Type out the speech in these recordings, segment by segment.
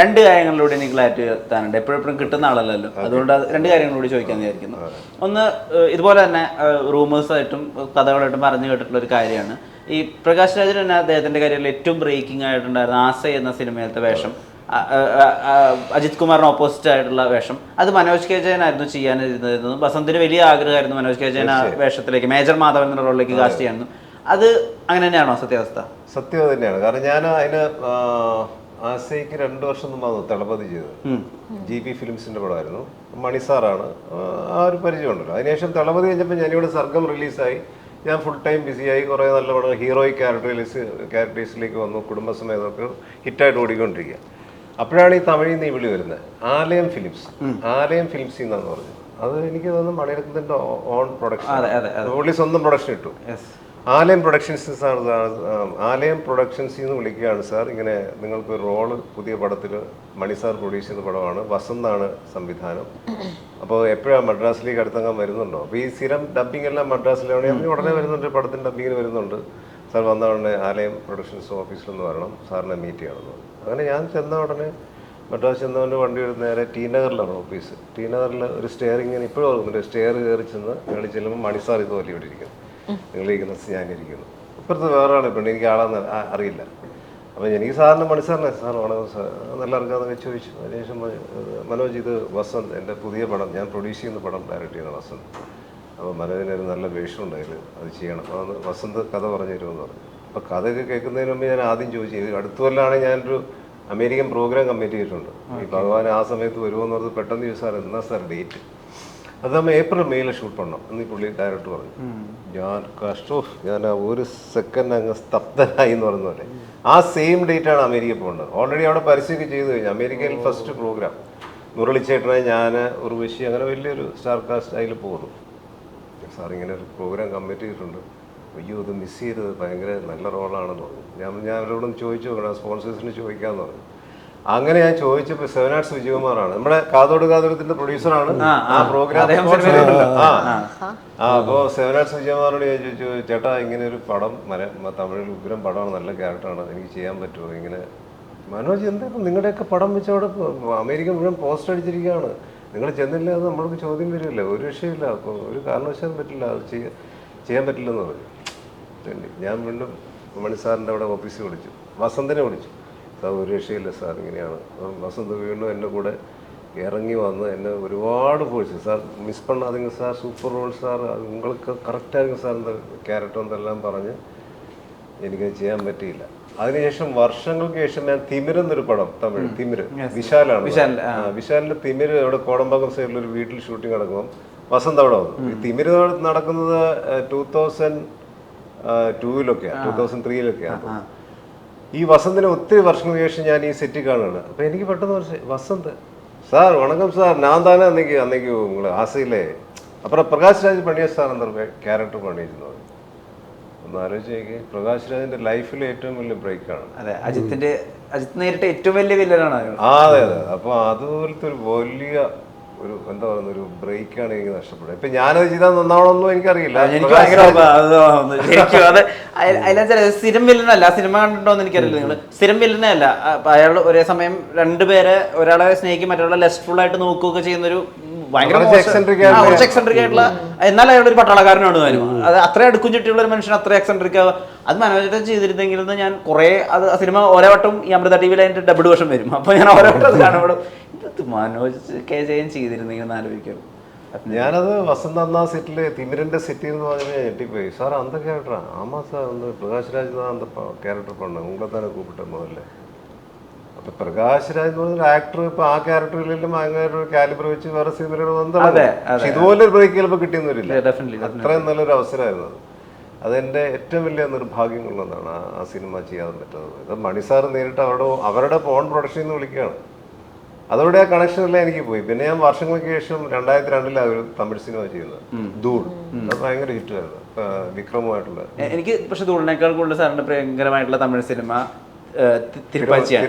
രണ്ട് കാര്യങ്ങളിലൂടെ എനിക്ക് ക്ലാരിറ്റി എത്താനുണ്ട്. എപ്പോഴെപ്പോഴും കിട്ടുന്ന ആളല്ലല്ലോ. അതുകൊണ്ട് അത് രണ്ട് കാര്യങ്ങളൂടെ ചോദിക്കാൻ വിചാരിക്കുന്നു. ഒന്ന് ഇതുപോലെ തന്നെ റൂമേഴ്സ് ആയിട്ടും കഥകളായിട്ടും പറഞ്ഞു കേട്ടിട്ടുള്ള ഒരു കാര്യമാണ്. ഈ പ്രകാശ് രാജൻ തന്നെ അദ്ദേഹത്തിന്റെ കരിയറിൽ ഏറ്റവും ബ്രേക്കിംഗ് ആയിട്ടുണ്ടായിരുന്ന ആസ എന്ന സിനിമയിലത്തെ വേഷം അജിത് കുമാറിന് ഓപ്പോസിറ്റ് ആയിട്ടുള്ള വേഷം. അത് മനോജ് കെ ജയനായിരുന്നു ചെയ്യാനിരുന്നത് ബസന്തിന് വലിയ ആഗ്രഹമായിരുന്നു മനോജ് കെ ജയൻ ആ വേഷത്തിലേക്ക് മേജർ മാധവൻ എന്ന റോളിലേക്ക് കാസ്റ്റ് ചെയ്യായിരുന്നു അത് അങ്ങനെ തന്നെയാണോ സത്യാവസ്ഥ? സത്യം തന്നെയാണ്. കാരണം ഞാൻ അതിന് ആ, ആസയ്ക്ക് രണ്ട് വർഷം മുമ്പാണ് തളപതി ചെയ്തത്. ജി പി ഫിലിംസിന്റെ പടമായിരുന്നു. മണിസാറാണ് ആ, ഒരു പരിചയം ഉണ്ടല്ലോ അതിനുശേഷം തളപതി കഴിഞ്ഞപ്പോൾ ഞാനിവിടെ സർഗം റിലീസായി. ഞാൻ ഫുൾ ടൈം ബിസി ആയി. കുറേ നല്ല പടം ഹീറോയിക് ക്യാരക്ടേഴ്സ് ക്യാരക്ടേഴ്സിലേക്ക് വന്നു. കുടുംബസമേതമൊക്കെ ഹിറ്റായിട്ട് ഓടിക്കൊണ്ടിരിക്കുക. അപ്പോഴാണ് ഈ തമിഴിൽ നിന്ന് ഈ വിളി വരുന്നത്. ആലയം ഫിലിംസ്. ആലയം ഫിലിംസിൽ നിന്നാന്ന് പറഞ്ഞത്. അത് എനിക്ക് തോന്നുന്നു മണിരത്നത്തിന്റെ ഓൺ പ്രൊഡക്ഷൻ പുള്ളി സ്വന്തം പ്രൊഡക്ഷൻ ഇട്ടു. ആലയം പ്രൊഡക്ഷൻസ് സാർ ആലയം പ്രൊഡക്ഷൻസിൽ നിന്ന് വിളിക്കുകയാണ് സാർ. ഇങ്ങനെ നിങ്ങൾക്ക് റോൾ പുതിയ പടത്തിൽ മണി സാർ പ്രൊഡ്യൂസ് ചെയ്ത പടമാണ്. വസന്താണ് സംവിധാനം. അപ്പോൾ എപ്പോഴാണ് മദ്രാസിലേക്ക് അടുത്തങ്ങാൻ വരുന്നുണ്ടോ? അപ്പോൾ ഈ സ്ഥിരം ഡബ്ബിംഗ് എല്ലാം മദ്രാസിലാണ് ഉടനെ വരുന്നുണ്ട് പടത്തിന്റെ ഡബ്ബിങ്ങിന് വരുന്നുണ്ട്. സാർ വന്ന ഉടനെ ആലയം പ്രൊഡക്ഷൻസ് ഓഫീസിലൊന്ന് വരണം സാറിനെ മീറ്റ് ചെയ്യണമെന്ന്. അങ്ങനെ ഞാൻ ചെന്ന ഉടനെ മദ്രാസ് ചെന്നവന്റെ വണ്ടി എടുത്ത് നേരെ ടി നഗറിലാണ് ഓഫീസ് ടി നഗറിൽ ഒരു സ്റ്റെയറിങ്ങിന് ഇപ്പോഴും ഓർക്കുന്നുണ്ട്. സ്റ്റെയർ കയറി ചെന്ന് ഞങ്ങൾ ചെല്ലുമ്പോൾ മണിസാർ ഇതുപോലെ ഇവിടെ ഇരിക്കുന്നു. നിങ്ങളിരിക്കുന്ന ഞാനിരിക്കുന്നു ഇപ്പുറത്ത് വേറെ ആളെ പെണ്ണ് എനിക്ക് ആളാന്ന് അറിയില്ല. അപ്പം എനിക്ക് സാറിന് മണിസാറിനെ. സാർ വേണം സാർ നല്ല ഇറക്കാന്നൊക്കെ ചോദിച്ചു. അതിനുശേഷം മനോജ് ഇത് വസന്ത് എന്റെ പുതിയ പടം. ഞാൻ പ്രൊഡ്യൂസ് ചെയ്യുന്ന പടം ഡയറക്റ്റ് ചെയ്യുന്ന വസന്ത്. അപ്പോൾ മനോജിന് ഒരു നല്ല വേഷം ഉണ്ടായില്ല അത് ചെയ്യണം. അതൊന്ന് വസന്ത് കഥ പറഞ്ഞു തരുമെന്ന് പറഞ്ഞു. അപ്പോൾ കഥയൊക്കെ കേൾക്കുന്നതിന് മുമ്പ് ഞാൻ ആദ്യം ചോദിച്ചു. ഇത് അടുത്ത കൊല്ലാണ് ഞാനൊരു അമേരിക്കൻ പ്രോഗ്രാം കമ്മിറ്റ് ചെയ്തിട്ടുണ്ട്. ഈ ഭഗവാൻ ആ സമയത്ത് വരുമെന്ന് പറഞ്ഞത് പെട്ടെന്ന് ചോദിച്ചു സാർ എന്നാ സാർ ഡേറ്റ്? അത് നമ്മൾ ഏപ്രിൽ മെയ്യിൽ ഷൂട്ട് ചെയ്യണം എന്ന് പുള്ളി ഡയറക്ടർ പറഞ്ഞു. ഞാൻ കഷ്ടോ ഞാൻ ആ ഒരു സെക്കൻഡ് അങ്ങ് സ്തബ്ധനായി എന്ന് പറഞ്ഞ പോലെ. ആ സെയിം ഡേറ്റ് ആണ് അമേരിക്ക പോകേണ്ടത്. ഓൾറെഡി അവിടെ പരസ്യമൊക്കെ ചെയ്തു കഴിഞ്ഞു. അമേരിക്കയിൽ ഫസ്റ്റ് പ്രോഗ്രാം മുരളിച്ചേട്ടനെ ഞാൻ ഉർവശി അങ്ങനെ വലിയൊരു സ്റ്റാർ കാസ്റ്റ് അതിൽ പോകുന്നു. സാർ ഇങ്ങനെ ഒരു പ്രോഗ്രാം കമ്മിറ്റ് ചെയ്തിട്ടുണ്ട്. അയ്യോ ഇത് മിസ് ചെയ്തത് ഭയങ്കര നല്ല റോളാണെന്ന് പറഞ്ഞു. ഞാൻ ഞാൻ അവരോടും ചോദിച്ചു നോക്കണം സ്പോൺസേഴ്സിന് ചോദിക്കാമെന്ന് പറഞ്ഞു. അങ്ങനെ ഞാൻ ചോദിച്ചപ്പോ സെവൻ ആർട്സ് വിജയകുമാറാണ്. നമ്മുടെ കാതോട് കാതോടത്തിന്റെ പ്രൊഡ്യൂസറാണ് ആ പ്രോഗ്രാം ആ അപ്പോൾ സെവൻ ആർട്സ് വിജയകുമാറിനോട് ഞാൻ ചോദിച്ചു ചേട്ടാ ഇങ്ങനെ ഒരു പടം തമിഴിൽ ഉഗ്രം പടമാണ് നല്ല ക്യാരക്ടറാണ് എനിക്ക് ചെയ്യാൻ പറ്റുമോ? ഇങ്ങനെ മനോജ് എന്താ ഇപ്പം നിങ്ങളുടെയൊക്കെ പടം വെച്ച് അവിടെ അമേരിക്ക മുഴുവൻ പോസ്റ്റർ അടിച്ചിരിക്കുകയാണ്. നിങ്ങൾ ചെന്നില്ല അത് നമ്മൾക്ക് ചോദ്യം വരില്ല ഒരു വിഷയമില്ല അപ്പോൾ ഒരു കാരണവശാലും പറ്റില്ല. അത് ചെയ്യാൻ ചെയ്യാൻ പറ്റില്ലെന്ന് പറഞ്ഞു. ഞാൻ വീണ്ടും മണി സാറിന്റെ അവിടെ ഓഫീസിൽ വിളിച്ചു. വസന്തനെ വിളിച്ചു. സാർ ഒരു രക്ഷയില്ല സാർ ഇങ്ങനെയാണ്. അപ്പം വസന്ത് വീണ്ടും എന്റെ കൂടെ ഇറങ്ങി വന്ന് എന്നെ ഒരുപാട് പോയിച്ചു. സാർ മിസ് പണ്ണാതിங்க സാർ സൂപ്പർ റോൾ സാർ അത് നിങ്ങൾക്ക് കറക്റ്റായിരിക്കും സാർ എന്താ ക്യാരക്ടർ എന്തെല്ലാം പറഞ്ഞ് എനിക്കത് ചെയ്യാൻ പറ്റിയില്ല. അതിനുശേഷം വർഷങ്ങൾക്ക് ശേഷം ഞാൻ തിമിര് എന്നൊരു പടം തമിഴ് തിമിര്. വിശാലാണ് വിശാലിന്റെ തിമിര് അവിടെ കോടമ്പാക്കം സൈഡിൽ ഒരു വീട്ടിൽ ഷൂട്ടിംഗ് നടക്കുമ്പോൾ വസന്ത് അവിടെ വന്നു. ഈ തിമിര് നടക്കുന്നത് ടൂ തൗസൻഡ് ടൂവിലൊക്കെയാണ് ടൂ തൗസൻഡ് ത്രീയിലൊക്കെയാണ് ഈ വസന്തിന് ഒത്തിരി വർഷങ്ങൾക്ക് ശേഷം ഞാൻ ഈ സെറ്റിൽ കാണുകയാണ്. അപ്പോൾ എനിക്ക് പെട്ടെന്ന് പറഞ്ഞു വസന്ത്. സാർ വണക്കം സാർ ഞാൻ താനേ അന്നേക്ക് അന്നേക്ക് നിങ്ങൾ ആസയില്ലേ അപ്പുറം പ്രകാശ് രാജ് പണിയ സാർ എന്നൊരു ക്യാരക്ടർ പണിയിരുന്നത് ഒന്ന് ആലോചിച്ച് നോക്കി പ്രകാശ് രാജിന്റെ ലൈഫിലെ ഏറ്റവും വലിയ ബ്രേക്കാണ് അതെ അജിത്തിന്റെ അജിത്ത് നേരിട്ട് ഏറ്റവും വലിയ വില്ലനാണ് ആ അതെ അതെ. അപ്പോൾ അതുപോലത്തെ ഒരു വലിയ ഒരു എന്താ പറയുന്ന ഒരു ബ്രേക്കാണ് എനിക്ക് നഷ്ടപ്പെടുന്നത് ഇപ്പൊ ഞാനത് ചെയ്താൽ നന്നാവണമെന്നും എനിക്കറിയില്ല. എനിക്ക് ഭയങ്കര സ്ഥിരം വില്ലനല്ല സിനിമ കണ്ടിട്ടോന്ന് എനിക്കറിയില്ല. നിങ്ങൾ സ്ഥിരം വില്ലനല്ല അയാൾ ഒരേ സമയം രണ്ടുപേരെ ഒരാളെ സ്നേഹിക്കും മറ്റൊരാളെ ലെസ്ഫുൾ ആയിട്ട് നോക്കുകയൊക്കെ ചെയ്യുന്ന ഒരു എക്സെൻട്രിക് ആയിട്ടുള്ള എന്നാൽ അയാളുടെ ഒരു പട്ടാളക്കാരനാണ് അത് അത്ര അടുക്കും ചുറ്റിയുള്ള ഒരു മനുഷ്യൻ അത്ര എക്സെൻട്രിക് ആവുക. അത് മനോരഞ്ജനം ചെയ്തിരുന്നെങ്കിൽ ഞാൻ കുറേ അത് സിനിമ ഓരോ വട്ടം ഈ അമൃത ടി വിയിൽ അതിന്റെ ഡബിൾ വേഷം വരും. അപ്പോൾ ഞാൻ ഓരോ വട്ടം അത് കാണപ്പെടും മനോജ് കെ ജയൻ ചെയ്തിരുന്നെങ്കിൽ ആലോചിക്കും. ഞാനത് വസന്ത അന്ന സെറ്റിൽ തിമിരന്റെ സിറ്റി എന്ന് പറഞ്ഞാൽ ഞെട്ടിപ്പോയി. സാർ അന്ത ക്യാരക്ടറാ ആമാ സാർ ഒന്ന് പ്രകാശ് രാജ് ക്യാരക്ടർ പണ്ട് ഉങ്ങളെ തന്നെ കൂപ്പിട്ട മുതലേ. ഇപ്പൊ പ്രകാശ് രാജ് എന്ന് പറഞ്ഞ ആക്ടർ ഇപ്പൊ ആ ക്യാരക്ടറിലും അങ്ങനെ ഒരു കാലിബർ വെച്ച് വേറെ സിനിമയിലൂടെ വന്നതാണ്. പക്ഷെ ഇതുപോലെ ഒരു ബ്രേക്ക് ചിലപ്പോൾ കിട്ടിയെന്ന് വരില്ല അത്രയും നല്ലൊരു അവസരമായിരുന്നു അത്. അതെന്റെ ഏറ്റവും വലിയ നിർഭാഗ്യങ്ങളുള്ളതാണ് ആ സിനിമ ചെയ്യാൻ പറ്റുന്നത്. ഇത് മണിസാർ നേരിട്ട് അവരുടെ അവരുടെ ഓൺ പ്രൊഡക്ഷനിൽ നിന്ന് വിളിക്കുകയാണ്. അതോടെ ആ കണക്ഷനെല്ലാം എനിക്ക് പോയി. പിന്നെ ഞാൻ വർഷങ്ങൾക്ക് ശേഷം രണ്ടായിരത്തി രണ്ടിലാണ് ഒരു തമിഴ് സിനിമ ചെയ്യുന്നത്. ദൂർ അത് ഭയങ്കര ഹിറ്റായിരുന്നു വിക്രമമായിട്ടുള്ള. എനിക്ക് പക്ഷെ ദൂറിനേക്കാൾ കൂടുതൽ സാറിന്റെ ഭയങ്കരമായിട്ടുള്ള തമിഴ് സിനിമ തിരുപ്പാച്ചിയാണ്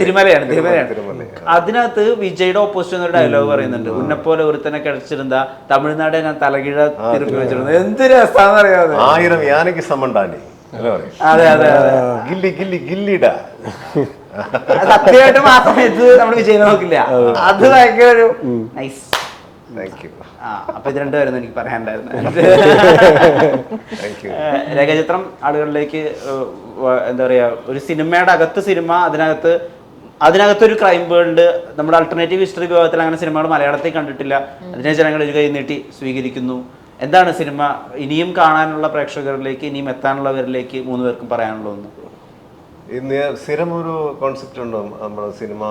തിരുമലയാണ് തിരുമല- തിരുമലയാണ്. തിരുമല. അതിനകത്ത് വിജയുടെ ഓപ്പോസിറ്റ് എന്നൊരു ഡയലോഗ് പറയുന്നുണ്ട്. ഉന്നെപ്പോലെ ഒരുത്തനെ കിടച്ചിരുന്ന തമിഴ്നാട് ഞാൻ തലകീഴ തിരുപ്പി വെച്ചിരുന്നു. എന്ത് രസാന്ന് അറിയാതെ ആയിരം യാനയ്ക്ക് സമണ്ടാനി അല്ലേ? അതെ അതെ അതെ. ഗില്ലി ഗില്ലി ഗില്ലിടാ. സത്യമായിട്ട് ആ സമയത്ത് നമ്മൾ വിജയം നോക്കില്ല. അത് ഭയങ്കര ഒരു നൈസ് താങ്ക് യു ആ അപ്പൊ ഇത് രണ്ടുപേരും എനിക്ക് പറയാനുണ്ടായിരുന്നു രേഖചിത്രം ആളുകളിലേക്ക് എന്താ പറയാ ഒരു സിനിമയുടെ അകത്ത് സിനിമ അതിനകത്ത് അതിനകത്തൊരു ക്രൈം വേൾഡ് നമ്മുടെ അൾട്ടർനേറ്റീവ് ഹിസ്റ്ററി വിഭാഗത്തിൽ അങ്ങനെ സിനിമകൾ മലയാളത്തിൽ കണ്ടിട്ടില്ല. അതിനെ ജനങ്ങൾ ഒരു കൈ നീട്ടി സ്വീകരിക്കുന്നു. എന്താണ് സിനിമ? ഇനിയും കാണാനുള്ള പ്രേക്ഷകരിലേക്ക് ഇനിയും എത്താനുള്ളവരിലേക്ക് മൂന്ന് പേർക്കും പറയാനുള്ളതെന്ന്. സ്ഥിരം ഒരു കോൺസെപ്റ്റ് ഉണ്ടോ നമ്മുടെ സിനിമ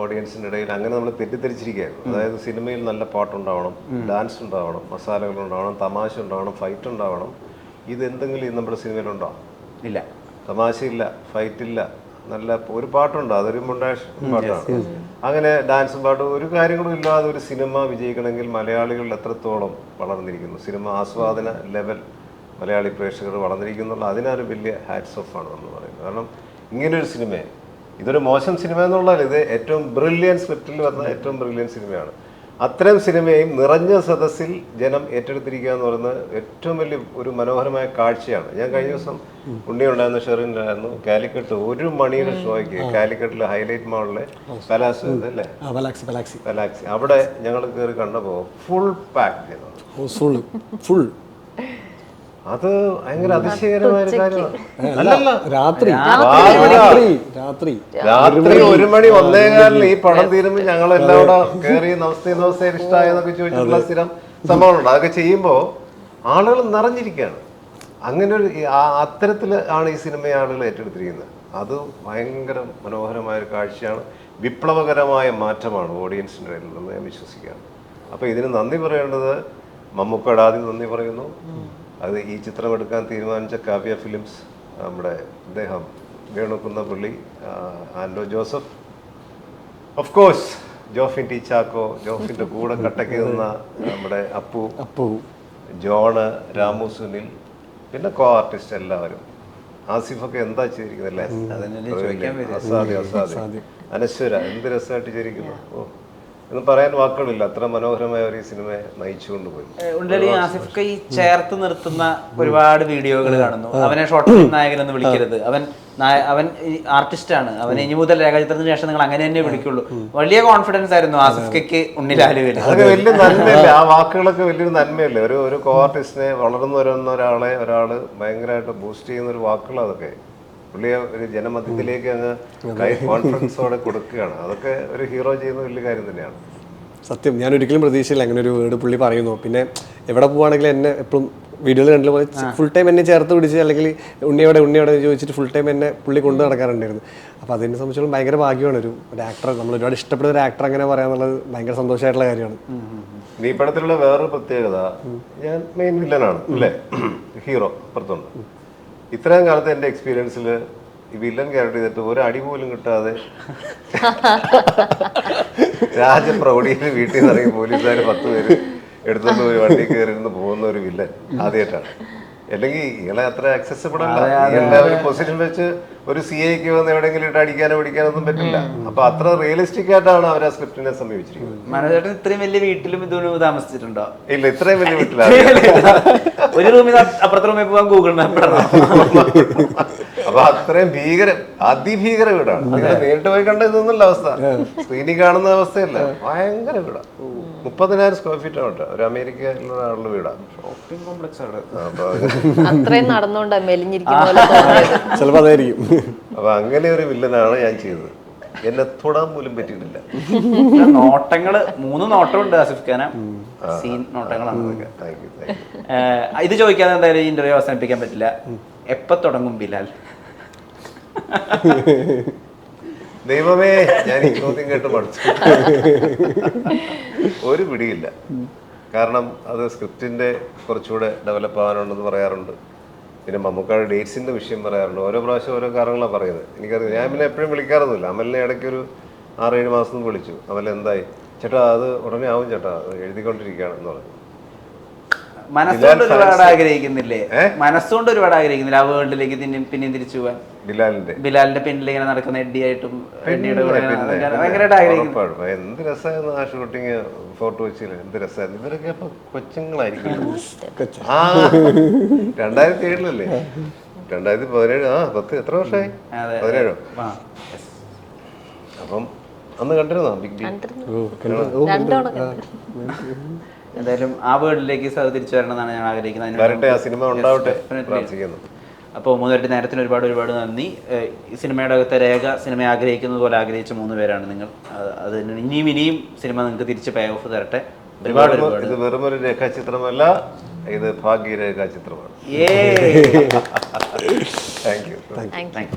ഓഡിയൻസിന്റെ ഇടയിൽ? അങ്ങനെ നമ്മൾ തെറ്റിദ്ധരിച്ചിരിക്കുകയായിരുന്നു. അതായത് സിനിമയിൽ നല്ല പാട്ടുണ്ടാവണം ഡാൻസ് ഉണ്ടാവണം മസാലകൾ ഉണ്ടാവണം തമാശ ഉണ്ടാവണം ഫൈറ്റ് ഉണ്ടാവണം ഇത് എന്തെങ്കിലും നമ്മുടെ സിനിമയിലുണ്ടോ? ഇല്ല. തമാശയില്ല ഫൈറ്റില്ല നല്ല ഒരു പാട്ടുണ്ട്. അതൊരു മുണ്ടാഷ് പാട്ടാണ്. അങ്ങനെ ഡാൻസും പാട്ടും ഒരു കാര്യങ്ങളും ഇല്ലാതെ ഒരു സിനിമ വിജയിക്കണമെങ്കിൽ മലയാളികൾ എത്രത്തോളം വളർന്നിരിക്കുന്നു? സിനിമ ആസ്വാദന ലെവൽ മലയാളി പ്രേക്ഷകർ വളർന്നിരിക്കുന്നുള്ള അതിനൊരു വലിയ ഹാറ്റ്സ് ഓഫ് ആണ് നമ്മൾ പറയുന്നത്. കാരണം ഇങ്ങനൊരു സിനിമയെ. ഇതൊരു മോശം സിനിമ എന്നുള്ളതല്ല ഇത് ഏറ്റവും ബ്രില്യൻ സ്ക്രിപ്റ്റിൽ വന്ന ഏറ്റവും ബ്രില്യൻ സിനിമയാണ്. അത്തരം സിനിമയും നിറഞ്ഞ സദസ്സിൽ ജനം ഏറ്റെടുത്തിരിക്കുക എന്ന് പറയുന്നത് ഏറ്റവും വലിയ ഒരു മനോഹരമായ കാഴ്ചയാണ്. ഞാൻ കഴിഞ്ഞ ദിവസം ഉണ്ണി ഉണ്ടായിരുന്നു ഷെറിൻ ഉണ്ടായിരുന്നു കാലിക്കട്ട് ഒരു മണിയുടെ ഷോയ്ക്ക് കാലിക്കട്ടിലെ ഹൈലൈറ്റ് മാളിലെ പലാസ് അല്ലേ പലാക്സി അവിടെ ഞങ്ങൾ കയറി കണ്ടപ്പോൾ ഫുൾ പാക്ക് ചെയ്തു ഫുൾ അത് ഭയങ്കര അതിശയകരമായ ഒരു കാര്യമാണ്. അല്ലല്ല. രാത്രി. രാത്രി. രാത്രി. ഒരു മണി ഒന്നേകാലിന് ഈ പടം തീരുമ്പോൾ ഞങ്ങൾ എല്ലാം കൂടെ കയറി നമസ്തേ നമസ്തേ ഇഷ്ടമായെന്നൊക്കെ ചോദിച്ചിട്ടുള്ള സ്ഥിരം സംഭവങ്ങളുണ്ട്. അതൊക്കെ ചെയ്യുമ്പോൾ ആളുകൾ നിറഞ്ഞിരിക്കുകയാണ്. അങ്ങനെ ഒരു അത്തരത്തിൽ ആണ് ഈ സിനിമയെ ആളുകൾ ഏറ്റെടുത്തിരിക്കുന്നത്. അത് ഭയങ്കര മനോഹരമായ ഒരു കാഴ്ചയാണ്. വിപ്ലവകരമായ മാറ്റമാണ് ഓഡിയൻസിന്റെ ഇടയിൽ നിന്ന് ഞാൻ വിശ്വസിക്കുകയാണ്. അപ്പോൾ ഇതിന് നന്ദി പറയേണ്ടത് മമ്മൂക്കയുടെ ആദ്യം നന്ദി പറയുന്നു. അത് ഈ ചിത്രം എടുക്കാൻ തീരുമാനിച്ച കാവ്യ ഫിലിംസ് നമ്മുടെ അദ്ദേഹം വേണുക്കുന്ന പുള്ളി ആൻഡോ ജോസഫ്. ഓഫ് കോഴ്സ് ജോഫിൻ ടീച്ചാക്കോ ചാക്കോ ജോഫിന്റെ കൂടെ കട്ടയ്ക്ക് നിന്ന നമ്മുടെ അപ്പു അപ്പു. ജോണ് രാമു സുനിൽ പിന്നെ കോ ആർട്ടിസ്റ്റ് എല്ലാവരും. ആസിഫൊക്കെ എന്താ ചെയ്തിരിക്കുന്നല്ലേ. അസാധ്യ അസാധ്യ. അനശ്വര എന്ത് രസമായിട്ട് ചെയ്തിരിക്കുന്നു ഓ. എന്ന് പറയാൻ വാക്കുകളില്ല. അത്ര മനോഹരമായ ഒരു സിനിമയെ നയിച്ചുകൊണ്ട് പോയി ഉണ്ടടി ആസിഫ് ഈ ചേർത്ത് നിർത്തുന്ന ഒരുപാട് വീഡിയോകൾ കാണുന്നു. അവനെ ഷോർട്ട് ഫിലിം നായകൻ എന്ന് വിളിക്കരുത്. അവൻ അവൻ ആർട്ടിസ്റ്റ് ആണ്. അവൻ ഇനി മുതൽ രേഖാചിത്രത്തിന് ശേഷം നിങ്ങൾ അങ്ങനെ തന്നെ വിളിക്കുള്ളൂ. വലിയ കോൺഫിഡൻസ് ആയിരുന്നു ആസിഫ്ക്ക് കൈക്ക് അതൊക്കെ വലിയ നന്മയല്ലേ? ആ വാക്കുകളൊക്കെ വലിയൊരു നന്മയല്ലേ? ഒരു ഒരു കോ ആർട്ടിസ്റ്റിനെ വളർന്നു വരുന്ന ഒരാളെ ഒരാൾ ഭയങ്കരമായിട്ട് ബൂസ്റ്റ് ചെയ്യുന്ന ഒരു വാക്കുകൾ അതൊക്കെ. പുള്ളിയെ ഒരു ജനമധ്യത്തിലേക്ക് അങ്ങ് കൈ കോൺഫിഡൻസോടെ കൊടുക്കുകയാണ്. അതൊക്കെ ഒരു ഹീറോ ചെയ്യുന്ന വലിയ കാര്യം തന്നെയാണ്. സത്യം. ഞാൻ ഒരിക്കലും പ്രതീക്ഷയില്ല അങ്ങനെ ഒരു വേർഡ് പുള്ളി പറയുന്നു. പിന്നെ എവിടെ പോവാണെങ്കിലും എന്നെ എപ്പോഴും വീഡിയോയിൽ കണ്ടു പോലെ ഫുൾ ടൈം എന്നെ ചേർത്ത് പിടിച്ച് അല്ലെങ്കിൽ ഉണ്ണിയോടെ ഉണ്ണിയോടെ ചോദിച്ചിട്ട് ഫുൾ ടൈം എന്നെ പുള്ളി കൊണ്ടു നടക്കാറുണ്ടായിരുന്നു. അപ്പോൾ അതിനെ സംബന്ധിച്ചോളം ഭയങ്കര ഭാഗ്യമാണ് ഒരു ഒരു ആക്ടർ നമ്മൾ ഒരുപാട് ഇഷ്ടപ്പെടുന്ന ഒരു ആക്ടർ അങ്ങനെ പറയാന്നുള്ളത് ഭയങ്കര സന്തോഷമായിട്ടുള്ള കാര്യമാണ്. ഈ പടത്തിലുള്ള വേറൊരു പ്രത്യേകത ഞാൻ മെയിൻ വില്ലനാണ് അല്ലേ? ഹീറോ അപ്പുറത്തുണ്ട്. ഇത്രയും കാലത്തെ എന്റെ എക്സ്പീരിയൻസിൽ വില്ലൻ ക്യാരക്ടർ ചെയ്തിട്ട് ഒരു അടി പോലും കിട്ടാതെ രാജ രാജപ്രൗഢിയിൽ വീട്ടിൽ നിന്ന് ഇറങ്ങി പോലീസുകാർ പത്ത് പേര് എടുത്തുകൊണ്ട് ഒരു വണ്ടി കയറി ഇരുന്ന് പോകുന്ന ഒരു വില്ലൻ ആദ്യമായിട്ടാണ്. അല്ലെങ്കിൽ ഇയാളെ അത്ര അക്സസിബിൾ അല്ല. എല്ലാവരും ഒരു പൊസിഷൻ വെച്ച് ഒരു സി ഐക്ക് വന്ന് എവിടെയെങ്കിലും ഇട്ട് അടിക്കാനോ പിടിക്കാനോ ഒന്നും പറ്റില്ല അപ്പൊ അത്ര റിയലിസ്റ്റിക് ആയിട്ടാണ് അവർ ആ സ്ക്രിപ്റ്റിനെ സമീപിച്ചിരിക്കുന്നത്. മനോജേട്ടൻ ഇത്രയും വലിയ വീട്ടിലും ഇതും താമസിച്ചിട്ടുണ്ടോ? ഇല്ല ഇത്രയും വലിയ വീട്ടിലാണ് ഒരു റൂമിൽ അപ്പുറത്തെ റൂമിൽ പോകാൻ ഗൂഗിൾ മാപ്പ് അപ്പൊ അത്രയും ഭീകര അതിഭീകര വീടാണ്. നേരിട്ട് പോയി കണ്ട ഇതൊന്നുമല്ല അവസ്ഥ. സ്ക്രീനിൽ കാണുന്ന അവസ്ഥയല്ല. ഭയങ്കര വീടാ. മുപ്പതിനായിരം സ്ക്വയർ ഫീറ്റ് ആണ് കേട്ടോ. ഒരു അമേരിക്കയിലുള്ള ആളുടെ വീടാണ് ഷോപ്പിംഗ് കോംപ്ലക്സ് ആണ്. അപ്പൊ അത്രയും നടന്നുകൊണ്ടാ മെലിഞ്ഞിരിക്കുന്ന പോലെ തോന്നിയത്. ചിലപ്പോൾ അതായിരിക്കും. അപ്പൊ അങ്ങനെ ഒരു വില്ലനാണ് ഞാൻ ചെയ്തത്. എന്നെ തൊടാൻ പോലും പറ്റിയിട്ടില്ല. നോട്ടങ്ങൾ മൂന്ന് നോട്ടമുണ്ട് ആസിഫ് ഖാന. സീൻ നോട്ടങ്ങളാണ് ഇത് ചോദിക്കാതെ എന്തായാലും ഈ ഇന്റർവ്യൂ അവസാനിപ്പിക്കാൻ പറ്റില്ല. എപ്പോ തുടങ്ങും ബിലാൽ? ദൈവമേ ഞാൻ ഈ ചോദ്യം കേട്ട് പഠിച്ചു ഒരു പിടിയില്ല. കാരണം അത് സ്ക്രിപ്റ്റിന്റെ കുറച്ചുകൂടെ ഡെവലപ്പ് ആവാനുണ്ടെന്ന് പറയാറുണ്ട്. പിന്നെ മമ്മൂക്കാട് ഡേറ്റ്സിന്റെ വിഷയം പറയാറുണ്ട്. ഓരോ പ്രാവശ്യം ഓരോ കാരണങ്ങളാണ് പറയുന്നത്. എനിക്കറിയാം ഞാൻ പിന്നെ എപ്പോഴും വിളിക്കാറൊന്നുമില്ല. അമലിനെ ഇടയ്ക്ക് ഒരു ആറേഴ് മാസം വിളിച്ചു. അമൽ എന്തായി? ചേട്ടാ അത് ഉടനെ ആവും ചേട്ടാ. എഴുതിക്കൊണ്ടിരിക്കുകയാണെന്ന് പറഞ്ഞു. മനസ്സുകൊണ്ട് ഒരുപാട് ആഗ്രഹിക്കുന്നില്ലേ? മനസ്സുകൊണ്ട് ഒരുപാട് ആഗ്രഹിക്കുന്നില്ല? ആ വേൾഡിലേക്ക് പിന്നെ പിന്നെയും തിരിച്ചു പോവാൻ? ബിലാലിന്റെ ബിലാലിന്റെ പിന്നിൽ ഇങ്ങനെ നടക്കുന്ന എഡി ആയിട്ടും എഡ്ഡിയുടെ കൂടെ ഭയങ്കരമായിട്ട്. എന്ത് രസമായിരുന്നു ആ ഷൂട്ടിങ് ഫോർട്ട് കൊച്ചിയിൽ എന്ത് രസമായിരുന്നു? ഇവരൊക്കെ അപ്പൊ കൊച്ചുങ്ങളായിരിക്കും. ആ രണ്ടായിരത്തി ഏഴിലല്ലേ? രണ്ടായിരത്തി പതിനേഴ് ആ പത്ത് എത്ര വർഷമായി. പതിനേഴോ. അപ്പം അന്ന് കണ്ടിരുന്നോ? Big B. എന്തായാലും ആ വേൾഡിലേക്ക് സഹ തിരിച്ചു വരണമെന്നാണ് ഞാൻ ആഗ്രഹിക്കുന്നത്. വരട്ടെ ആ സിനിമ ഉണ്ടാവട്ടെ. പ്രാർത്ഥിക്കുന്നു. അപ്പോൾ മൂന്നുപേരുടെ നേരത്തിന് ഒരുപാട് ഒരുപാട് നന്ദി. ഈ സിനിമയുടെ അകത്തെ രേഖ സിനിമ ആഗ്രഹിക്കുന്നത് പോലെ ആഗ്രഹിച്ച മൂന്ന് പേരാണ് നിങ്ങൾ. അത് അതിന് ഇനിയും ഇനിയും സിനിമ നിങ്ങൾക്ക് തിരിച്ച് പേ ഓഫ് തരട്ടെ. ഒരുപാട് ഒരുപാട് ഇത് വെറും ഒരു രേഖാചിത്രമല്ല ഇത് ഭാഗ്യ രേഖാചിത്രമാണ് ഏ thank you Thank thank you